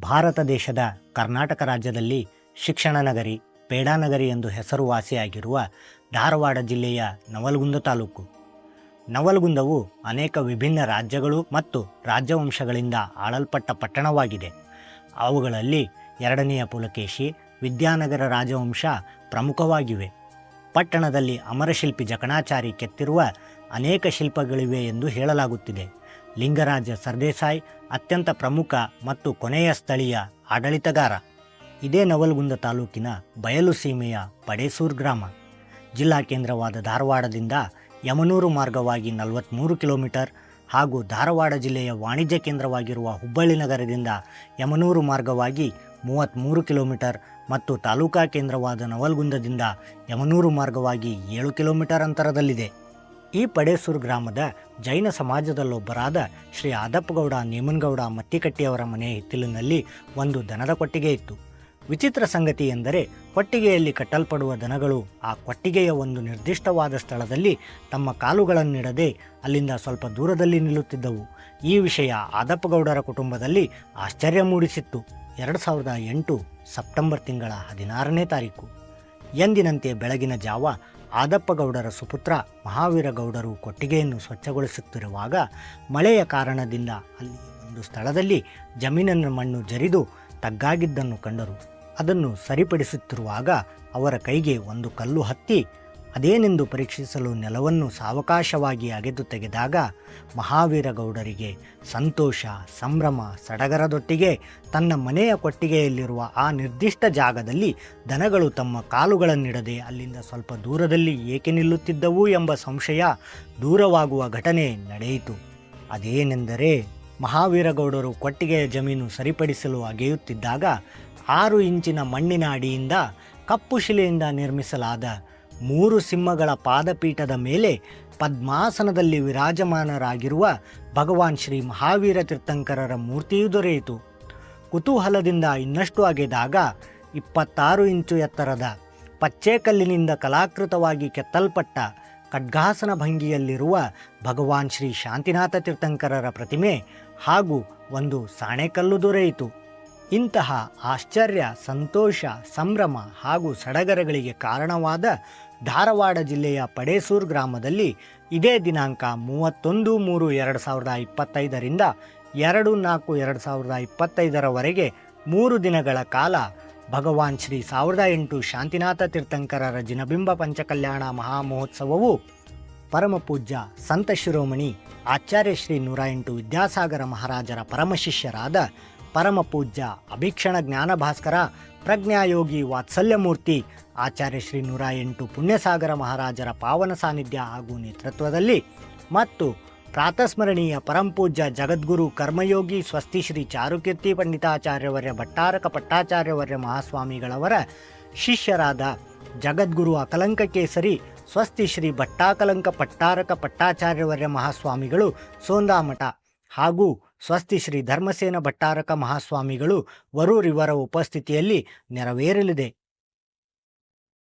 ಭಾರತ ದೇಶದ ಕರ್ನಾಟಕ ರಾಜ್ಯದಲ್ಲಿ ಶಿಕ್ಷಣ ನಗರಿ ಪೇಡಾನಗರಿ ಎಂದು ಹೆಸರುವಾಸಿಯಾಗಿರುವ ಧಾರವಾಡ ಜಿಲ್ಲೆಯ ನವಲಗುಂದ ತಾಲೂಕು. ನವಲಗುಂದವು ಅನೇಕ ವಿಭಿನ್ನ ರಾಜ್ಯಗಳು ಮತ್ತು ರಾಜ್ಯವಂಶಗಳಿಂದ ಆಳಲ್ಪಟ್ಟ ಪಟ್ಟಣವಾಗಿದೆ. ಅವುಗಳಲ್ಲಿ ಎರಡನೆಯ ಪುಲಕೇಶಿ ವಿದ್ಯಾನಗರ ರಾಜವಂಶ ಪ್ರಮುಖವಾಗಿವೆ. ಪಟ್ಟಣದಲ್ಲಿ ಅಮರಶಿಲ್ಪಿ ಜಕಣಾಚಾರಿ ಕೆತ್ತಿರುವ ಅನೇಕ ಶಿಲ್ಪಗಳಿವೆ ಎಂದು ಹೇಳಲಾಗುತ್ತಿದೆ. ಲಿಂಗರಾಜ ಸರ್ದೇಸಾಯಿ ಅತ್ಯಂತ ಪ್ರಮುಖ ಮತ್ತು ಕೊನೆಯ ಸ್ಥಳೀಯ ಆಡಳಿತಗಾರ. ಇದೇ ನವಲಗುಂದ ತಾಲೂಕಿನ ಬಯಲು ಸೀಮೆಯ ಪಡೇಸೂರ್ ಗ್ರಾಮ. ಜಿಲ್ಲಾ ಕೇಂದ್ರವಾದ ಧಾರವಾಡದಿಂದ ಯಮನೂರು ಮಾರ್ಗವಾಗಿ ನಲವತ್ತ್ಮೂರು ಕಿಲೋಮೀಟರ್ ಹಾಗೂ ಧಾರವಾಡ ಜಿಲ್ಲೆಯ ವಾಣಿಜ್ಯ ಕೇಂದ್ರವಾಗಿರುವ ಹುಬ್ಬಳ್ಳಿ ನಗರದಿಂದ ಯಮನೂರು ಮಾರ್ಗವಾಗಿ ಮೂವತ್ತ್ಮೂರು ಕಿಲೋಮೀಟರ್ ಮತ್ತು ತಾಲೂಕಾ ಕೇಂದ್ರವಾದ ನವಲ್ಗುಂದದಿಂದ ಯಮನೂರು ಮಾರ್ಗವಾಗಿ ಏಳು ಕಿಲೋಮೀಟರ್ ಅಂತರದಲ್ಲಿದೆ. ಈ ಪಡೇಸೂರು ಗ್ರಾಮದ ಜೈನ ಸಮಾಜದಲ್ಲೊಬ್ಬರಾದ ಶ್ರೀ ಆದಪ್ಪಗೌಡ ನೇಮನ್ಗೌಡ ಮತ್ತಿಕಟ್ಟಿಯವರ ಮನೆಯ ಹಿತ್ತಿಲಿನಲ್ಲಿ ಒಂದು ದನದ ಕೊಟ್ಟಿಗೆ ಇತ್ತು. ವಿಚಿತ್ರ ಸಂಗತಿ ಎಂದರೆ ಕೊಟ್ಟಿಗೆಯಲ್ಲಿ ಕಟ್ಟಲ್ಪಡುವ ದನಗಳು ಆ ಕೊಟ್ಟಿಗೆಯ ಒಂದು ನಿರ್ದಿಷ್ಟವಾದ ಸ್ಥಳದಲ್ಲಿ ತಮ್ಮ ಕಾಲುಗಳನ್ನಿಡದೆ ಅಲ್ಲಿಂದ ಸ್ವಲ್ಪ ದೂರದಲ್ಲಿ ನಿಲ್ಲುತ್ತಿದ್ದವು. ಈ ವಿಷಯ ಆದಪ್ಪಗೌಡರ ಕುಟುಂಬದಲ್ಲಿ ಆಶ್ಚರ್ಯ ಮೂಡಿಸಿತ್ತು. ಎರಡು ಸಾವಿರದ ಎಂಟು ಸೆಪ್ಟೆಂಬರ್ ತಿಂಗಳ ಹದಿನಾರನೇ ತಾರೀಕು. ಎಂದಿನಂತೆ ಬೆಳಗಿನ ಜಾವ ಆದಪ್ಪಗೌಡರ ಸುಪುತ್ರ ಮಹಾವೀರಗೌಡರು ಕೊಟ್ಟಿಗೆಯನ್ನು ಸ್ವಚ್ಛಗೊಳಿಸುತ್ತಿರುವಾಗ ಮಳೆಯ ಕಾರಣದಿಂದ ಅಲ್ಲಿ ಒಂದು ಸ್ಥಳದಲ್ಲಿ ಜಮೀನಿನ ಮಣ್ಣು ಜರಿದು ತಗ್ಗಾಗಿದ್ದನ್ನು ಕಂಡರು. ಅದನ್ನು ಸರಿಪಡಿಸುತ್ತಿರುವಾಗ ಅವರ ಕೈಗೆ ಒಂದು ಕಲ್ಲು ಹತ್ತಿ ಅದೇನೆಂದು ಪರೀಕ್ಷಿಸಲು ನೆಲವನ್ನು ಸಾವಕಾಶವಾಗಿ ಅಗೆದು ತೆಗೆದಾಗ ಮಹಾವೀರಗೌಡರಿಗೆ ಸಂತೋಷ, ಸಂಭ್ರಮ, ಸಡಗರದೊಟ್ಟಿಗೆ ತನ್ನ ಮನೆಯ ಕೊಟ್ಟಿಗೆಯಲ್ಲಿರುವ ಆ ನಿರ್ದಿಷ್ಟ ಜಾಗದಲ್ಲಿ ದನಗಳು ತಮ್ಮ ಕಾಲುಗಳನ್ನಿಡದೆ ಅಲ್ಲಿಂದ ಸ್ವಲ್ಪ ದೂರದಲ್ಲಿ ಏಕೆ ನಿಲ್ಲುತ್ತಿದ್ದವು ಎಂಬ ಸಂಶಯ ದೂರವಾಗುವ ಘಟನೆ ನಡೆಯಿತು. ಅದೇನೆಂದರೆ ಮಹಾವೀರಗೌಡರು ಕೊಟ್ಟಿಗೆಯ ಜಮೀನು ಸರಿಪಡಿಸಲು ಅಗೆಯುತ್ತಿದ್ದಾಗ ಆರು ಇಂಚಿನ ಮಣ್ಣಿನ ಅಡಿಯಿಂದ ಕಪ್ಪು ಶಿಲೆಯಿಂದ ನಿರ್ಮಿಸಲಾದ ಮೂರು ಸಿಂಹಗಳ ಪಾದಪೀಠದ ಮೇಲೆ ಪದ್ಮಾಸನದಲ್ಲಿ ವಿರಾಜಮಾನರಾಗಿರುವ ಭಗವಾನ್ ಶ್ರೀ ಮಹಾವೀರ ತೀರ್ಥಂಕರರ ಮೂರ್ತಿಯೂ ದೊರೆಯಿತು. ಕುತೂಹಲದಿಂದ ಇನ್ನಷ್ಟು ಅಗೆದಾಗ ಇಪ್ಪತ್ತಾರು ಇಂಚು ಎತ್ತರದ ಪಚ್ಚೆಕಲ್ಲಿನಿಂದ ಕಲಾಕೃತವಾಗಿ ಕೆತ್ತಲ್ಪಟ್ಟ ಖಡ್ಗಾಸನ ಭಂಗಿಯಲ್ಲಿರುವ ಭಗವಾನ್ ಶ್ರೀ ಶಾಂತಿನಾಥ ತೀರ್ಥಂಕರರ ಪ್ರತಿಮೆ ಹಾಗೂ ಒಂದು ಸಾಣೆಕಲ್ಲು ದೊರೆಯಿತು. ಇಂತಹ ಆಶ್ಚರ್ಯ, ಸಂತೋಷ, ಸಂಭ್ರಮ ಹಾಗೂ ಸಡಗರಗಳಿಗೆ ಕಾರಣವಾದ ಧಾರವಾಡ ಜಿಲ್ಲೆಯ ಪಡೇಸೂರು ಗ್ರಾಮದಲ್ಲಿ ಇದೇ ದಿನಾಂಕ ಮೂವತ್ತೊಂದು ಮೂರು ಎರಡು ಸಾವಿರದ ಇಪ್ಪತ್ತೈದರಿಂದ ಎರಡು ನಾಲ್ಕು ಎರಡು ಸಾವಿರದ ಇಪ್ಪತ್ತೈದರವರೆಗೆ ಮೂರು ದಿನಗಳ ಕಾಲ ಭಗವಾನ್ ಶ್ರೀ ಸಾವಿರದ ಎಂಟು ಶಾಂತಿನಾಥ ತೀರ್ಥಂಕರರ ಜಿನಬಿಂಬ ಪಂಚಕಲ್ಯಾಣ ಮಹಾಮಹೋತ್ಸವವು ಪರಮಪೂಜ್ಯ ಸಂತ ಶಿರೋಮಣಿ, ಆಚಾರ್ಯ ಶ್ರೀ ನೂರ ಎಂಟು ವಿದ್ಯಾಸಾಗರ ಮಹಾರಾಜರ ಪರಮಶಿಷ್ಯರಾದ ಪರಮಪೂಜ್ಯ ಅಭೀಕ್ಷಣ ಜ್ಞಾನಭಾಸ್ಕರ ಪ್ರಜ್ಞಾಯೋಗಿ ವಾತ್ಸಲ್ಯಮೂರ್ತಿ ಆಚಾರ್ಯ ಶ್ರೀ ನೂರ ಎಂಟು ಪುಣ್ಯಸಾಗರ ಮಹಾರಾಜರ ಪಾವನ ಸಾನ್ನಿಧ್ಯ ಹಾಗೂ ನೇತೃತ್ವದಲ್ಲಿ ಮತ್ತು ಪ್ರಾತಸ್ಮರಣೀಯ ಪರಂಪೂಜ್ಯ ಜಗದ್ಗುರು ಕರ್ಮಯೋಗಿ ಸ್ವಸ್ತಿ ಶ್ರೀ ಚಾರುಕೀರ್ತಿ ಪಂಡಿತಾಚಾರ್ಯವರ್ಯ ಭಟ್ಟಾರಕ ಪಟ್ಟಾಚಾರ್ಯವರ್ಯ ಮಹಾಸ್ವಾಮಿಗಳವರ ಶಿಷ್ಯರಾದ ಜಗದ್ಗುರು ಅಕಲಂಕ ಕೇಸರಿ ಸ್ವಸ್ತಿ ಶ್ರೀ ಭಟ್ಟಾಕಲಂಕ ಪಟ್ಟಾರಕ ಪಟ್ಟಾಚಾರ್ಯವರ್ಯ ಮಹಾಸ್ವಾಮಿಗಳು ಸೋಂದಾಮಠ ಹಾಗೂ ಸ್ವಸ್ತಿ ಶ್ರೀ ಧರ್ಮಸೇನ ಭಟ್ಟಾರಕ ಮಹಾಸ್ವಾಮಿಗಳು ವರೂರಿವರ ಉಪಸ್ಥಿತಿಯಲ್ಲಿ ನೆರವೇರಲಿದೆ.